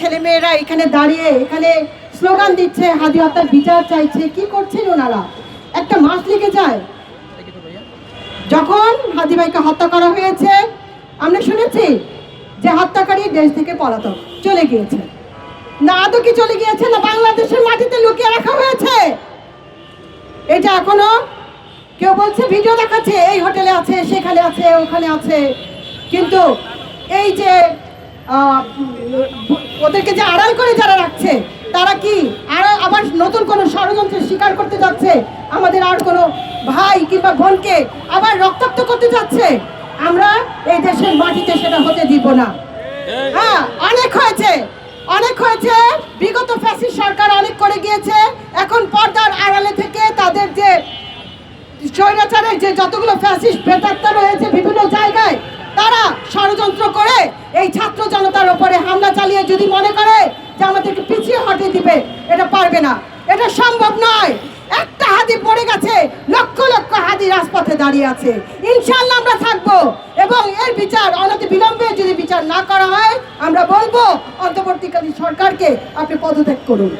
ছেলেমেয়েরা এখানে দাঁড়িয়ে এখানে স্লোগান দিচ্ছে হাদি হত্যার বিচার চাইছে, কি করছেন ওনারা? একটা মাস লেগে যায়। যখন হাদি ভাইকে হত্যা করা হয়েছে, আমরা শুনেছি যে হত্যাকারী দেশ থেকে পলাতক, চলে গিয়েছে। না আদৌ কি চলে গিয়েছে, না বাংলাদেশের মাটিতে লুকিয়ে রাখা হয়েছে? এটা এখনও কেউ বলছে, ভিডিও দেখাচ্ছে, এই হোটেলে আছে, সেখানে আছে, ওখানে আছে। কিন্তু এই যে ওদেরকে যে আড়াল করে যারা রাখছে, তারা কি আর আবার নতুন কোনো ষড়যন্ত্রের শিকার করতে যাচ্ছে? আমাদের আর কোনো ভাই কিংবা বোনকে আবার রক্তাক্ত করতে যাচ্ছে? আমরা এই দেশের মাটিতে সেটা হতে দিব না। হ্যাঁ অনেক হয়েছে অনেক হয়েছে। বিগত ফ্যাসিস্ট সরকার অনেক করে গিয়েছে। এখন পর্দার আড়ালে থেকে তাদের যে স্বৈরাচারের যে যতগুলো ফ্যাসিস্ট প্রেতাত্মা রয়েছে বিভিন্ন জায়গায় এই ছাত্র জনতার উপরে হামলা চালিয়ে যদি মনে করে যে আমাদেরকে পিছিয়ে হটিয়ে দিবে, এটা পারবে না। এটা সম্ভব নয়। একটা হাতি পড়ে গেছে, লক্ষ লক্ষ হাতি রাজপথে দাঁড়িয়ে আছে। ইনশাল্লাহ আমরা থাকব এবং এর বিচার অনতি বিলম্বে যদি বিচার না করা হয়, আমরা বলব, অন্তর্বর্তীকালীন সরকারকে আপনি পদত্যাগ করুন।